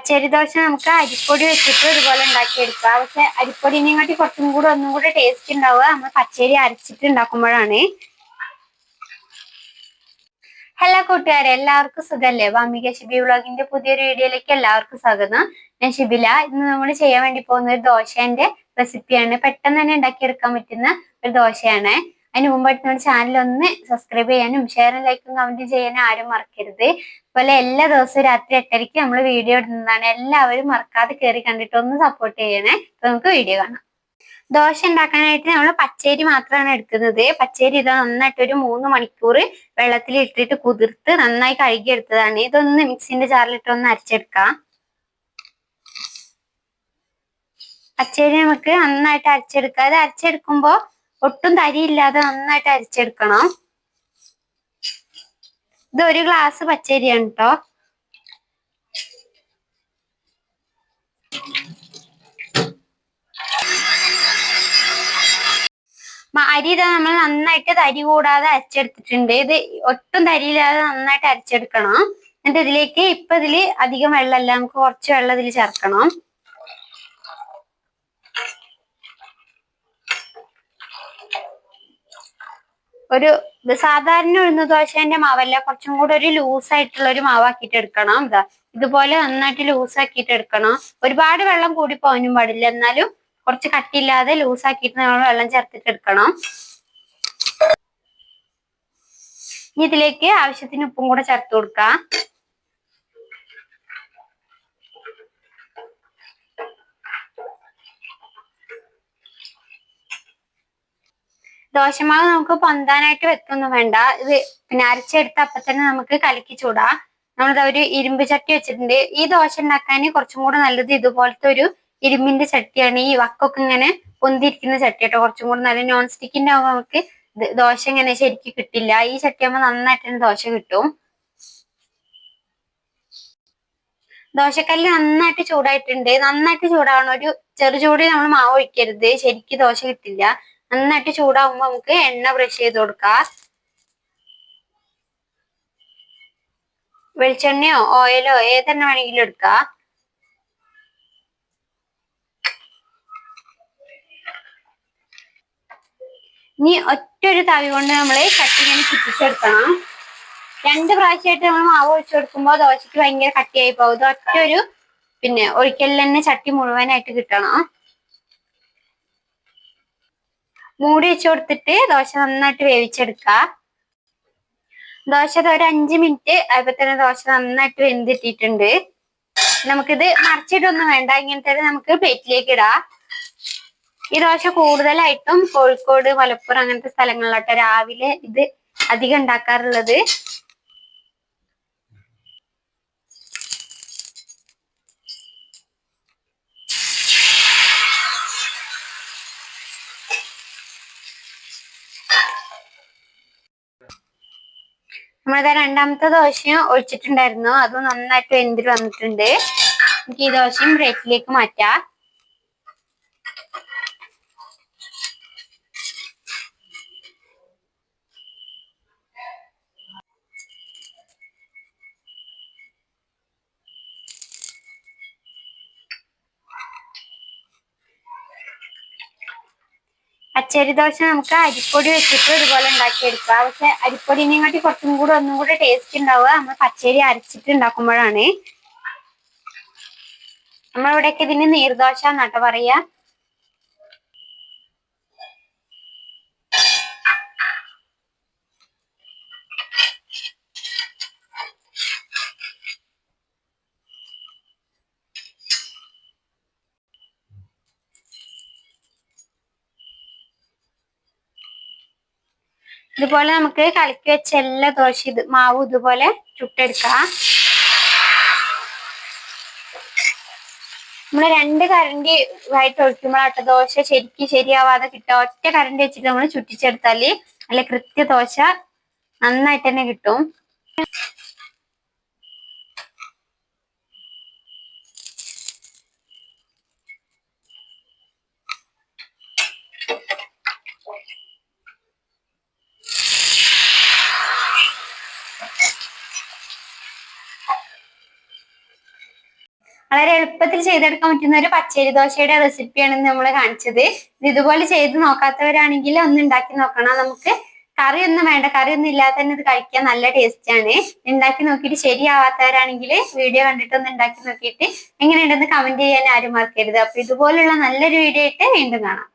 പച്ചരി ദോശ നമുക്ക് അരിപ്പൊടി വെച്ചിട്ട് ഇതുപോലെ ഉണ്ടാക്കിയെടുക്കാം. പക്ഷെ അരിപ്പൊടിനെയും കാട്ടി കുറച്ചും കൂടെ ഒന്നും കൂടെ ടേസ്റ്റ് ഉണ്ടാവുക. നമ്മൾ പച്ചരി അരച്ചിട്ട് ഉണ്ടാക്കുമ്പോഴാണ്. ഹലോ കൂട്ടുകാരെ എല്ലാവർക്കും സുഖല്ലേ? വാമിക ഷിബി വ്ളോഗിന്റെ പുതിയൊരു വീഡിയോയിലേക്ക് എല്ലാവർക്കും സ്വാഗതം. ഞാൻ ഷിബില. ഇന്ന് നമ്മൾ ചെയ്യാൻ വേണ്ടി പോകുന്ന ഒരു ദോശേന്റെ റെസിപ്പിയാണ് പെട്ടെന്ന് തന്നെ ഉണ്ടാക്കിയെടുക്കാൻ പറ്റുന്ന ഒരു ദോശയാണ്. അതിന് മുമ്പായിട്ട് നമ്മുടെ ചാനൽ ഒന്ന് സബ്സ്ക്രൈബ് ചെയ്യാനും ഷെയറും ലൈക്കും കമന്റ് ചെയ്യാനും ആരും മറക്കരുത്. അതുപോലെ എല്ലാ ദിവസവും രാത്രി എട്ടരയ്ക്ക് നമ്മൾ വീഡിയോ ഇടുന്നതാണ്. എല്ലാവരും മറക്കാതെ കയറി കണ്ടിട്ട് ഒന്ന് സപ്പോർട്ട് ചെയ്യണേ. അപ്പൊ നമുക്ക് വീഡിയോ കാണാം. ദോശ ഉണ്ടാക്കാനായിട്ട് നമ്മൾ പച്ചരി മാത്രമാണ് എടുക്കുന്നത്. പച്ചരി ഇത് നന്നായിട്ട് ഒരു മൂന്ന് മണിക്കൂർ വെള്ളത്തിൽ ഇട്ടിട്ട് കുതിർത്ത് നന്നായി കഴുകിയെടുത്തതാണ് ഇതൊന്ന് മിക്സിന്റെ ജാറിലിട്ട് ഒന്ന് അരച്ചെടുക്കാം. പച്ചരി നമുക്ക് നന്നായിട്ട് അരച്ചെടുക്കാം. അത് അരച്ചെടുക്കുമ്പോ ഒട്ടും തരിയില്ലാതെ നന്നായിട്ട് അരിച്ചെടുക്കണം. ഇത് ഒരു ഗ്ലാസ് പച്ചരിയാണ് കേട്ടോ അരി ഇതാ നമ്മൾ നന്നായിട്ട് തരി കൂടാതെ അരച്ചെടുത്തിട്ടുണ്ട്. ഇത് ഒട്ടും തരിയില്ലാതെ നന്നായിട്ട് അരച്ചെടുക്കണം. എന്നിട്ട് ഇതിലേക്ക് ഇപ്പൊ ഇതിൽ അധികം വെള്ളമല്ല. നമുക്ക് കുറച്ച് വെള്ളം ഇതിൽ ചേർക്കണം. ഒരു സാധാരണ ഉഴുന്ന ദോശേന്റെ മാവല്ല കുറച്ചും കൂടെ ഒരു ലൂസ് ആയിട്ടുള്ള ഒരു മാവാക്കിട്ട് എടുക്കണം. ഇതാ ഇതുപോലെ നന്നായിട്ട് ലൂസ് ആക്കിയിട്ട് എടുക്കണം. ഒരുപാട് വെള്ളം കൂടി പോകാനും പാടില്ല. എന്നാലും കുറച്ച് കട്ടിയില്ലാതെ ലൂസ് ആക്കിയിട്ട് നമ്മൾ വെള്ളം ചേർത്തിട്ട് എടുക്കണം. ഇതിലേക്ക് ആവശ്യത്തിന് ഉപ്പും കൂടെ ചേർത്ത് കൊടുക്കാം. ദോശമാവ് നമുക്ക് പൊന്താനായിട്ട് വെക്കൊന്നും വേണ്ട. ഇത് പിന്നെ അരച്ചെടുത്ത അപ്പൊ തന്നെ നമുക്ക് കലക്കി ചൂടാം. നമ്മളിത് ഒരു ഇരുമ്പ് ചട്ടി വെച്ചിട്ടുണ്ട്. ഈ ദോശ ഉണ്ടാക്കാൻ കുറച്ചും കൂടെ നല്ലത് ഇതുപോലത്തെ ഒരു ഇരുമ്പിന്റെ ചട്ടിയാണ്. ഈ വക്കൊക്കെ ഇങ്ങനെ പൊന്തിരിക്കുന്ന ചട്ടി കേട്ടോ കുറച്ചും കൂടെ നല്ല നോൺ സ്റ്റിക്കിന്റെ ആകുമ്പോൾ നമുക്ക് ദോശ ഇങ്ങനെ ശരിക്കും കിട്ടില്ല. ഈ ചട്ടി ആവുമ്പോൾ നന്നായിട്ട് തന്നെ ദോശ കിട്ടും. ദോശക്കല്ല് നന്നായിട്ട് ചൂടായിട്ടുണ്ട്. നന്നായിട്ട് ചൂടാവണം ഒരു ചെറു ചൂടിൽ നമ്മൾ മാവ് ഒഴിക്കരുത്. ശരിക്കും ദോശ കിട്ടില്ല. നന്നായിട്ട് ചൂടാവുമ്പോ നമുക്ക് എണ്ണ ബ്രഷ് ചെയ്ത് കൊടുക്കാം. വെളിച്ചെണ്ണയോ ഓയിലോ ഏതെണ്ണ വേണമെങ്കിലും എടുക്കാം. ഇനി ഒറ്റൊരു തവി കൊണ്ട് നമ്മൾ കട്ടിങ്ങനെ ചുറ്റിച്ചെടുക്കണം. രണ്ട് പ്രാവശ്യമായിട്ട് നമ്മൾ മാവ് ഒഴിച്ചു കൊടുക്കുമ്പോൾ ദോശയ്ക്ക് ഭയങ്കര കട്ടിയായി പോകും. ഇത് ഒറ്റൊരു പിന്നെ ഒഴിക്കലിൽ തന്നെ ചട്ടി മുഴുവനായിട്ട് കിട്ടണം. മൂടി വെച്ച് കൊടുത്തിട്ട് ദോശ നന്നായിട്ട് വേവിച്ചെടുക്ക ദോശ ഒരു അഞ്ച് മിനിറ്റ് അതുപോലെ തന്നെ ദോശ നന്നായിട്ട് വെന്തിട്ടിട്ടുണ്ട്. നമുക്കിത് മറിച്ചിട്ടൊന്നും വേണ്ട. ഇങ്ങനത്തെ നമുക്ക് പ്ലേറ്റിലേക്ക് ഇടാം. ഈ ദോശ കൂടുതലായിട്ടും കോഴിക്കോട് മലപ്പുറം അങ്ങനത്തെ സ്ഥലങ്ങളിലോട്ട് രാവിലെ ഇത് അധികം ഉണ്ടാക്കാറുള്ളത്. നമ്മളിത് രണ്ടാമത്തെ ദോശയും ഒഴിച്ചിട്ടുണ്ടായിരുന്നു. അത് നന്നായിട്ട് വെന്തിട്ട് വന്നിട്ടുണ്ട്. നമുക്ക് ഈ ദോശയും പ്ലേറ്റിലേക്ക് മാറ്റാം. പച്ചരി ദോശ നമുക്ക് അരിപ്പൊടി വെച്ചിട്ട് ഇതുപോലെ ഉണ്ടാക്കിയെടുക്കാം. പക്ഷെ അരിപ്പൊടി കാട്ടി കുറച്ചും കൂടെ ഒന്നും കൂടെ ടേസ്റ്റ് ഉണ്ടാവുക. നമ്മൾ പച്ചരി അരച്ചിട്ട് ഉണ്ടാക്കുമ്പോഴാണ്. നമ്മളിവിടെയൊക്കെ ഇതിന് നീർദോശ എന്നാട്ടോ പറയാ ഇതുപോലെ നമുക്ക് കലക്കി വെച്ച എല്ലാ ദോശ ഇത് മാവ് ഇതുപോലെ ചുട്ടെടുക്കാം. നമ്മൾ രണ്ട് കരണ്ടി ആയിട്ട് ഒഴിക്കുമ്പോഴാട്ട ദോശ ശരിക്കും ശരിയാവാതെ കിട്ടുക. ഒറ്റ കരണ്ടി വെച്ചിട്ട് നമ്മൾ ചുറ്റിച്ചെടുത്താൽ നല്ല കൃത്യ ദോശ നന്നായിട്ട് തന്നെ കിട്ടും. വളരെ എളുപ്പത്തിൽ ചെയ്തെടുക്കാൻ പറ്റുന്ന ഒരു പച്ചരി ദോശയുടെ റെസിപ്പിയാണ് നമ്മൾ കാണിച്ചത്. ഇത് ഇതുപോലെ ചെയ്ത് നോക്കാത്തവരാണെങ്കിൽ ഒന്ന് ഉണ്ടാക്കി നോക്കണം. നമുക്ക് കറിയൊന്നും വേണ്ട കറിയൊന്നും ഇല്ലാതെ തന്നെ ഇത് കഴിക്കാൻ നല്ല ടേസ്റ്റ് ആണ്. ഉണ്ടാക്കി നോക്കിയിട്ട് ശരിയാവാത്തവരാണെങ്കിൽ വീഡിയോ കണ്ടിട്ട് ഒന്ന് ഉണ്ടാക്കി നോക്കിയിട്ട് എങ്ങനെയുണ്ടെന്ന് കമന്റ് ചെയ്യാൻ ആരും മറക്കരുത്. അപ്പൊ ഇതുപോലുള്ള നല്ലൊരു വീഡിയോ ആയിട്ട് വീണ്ടും കാണാം.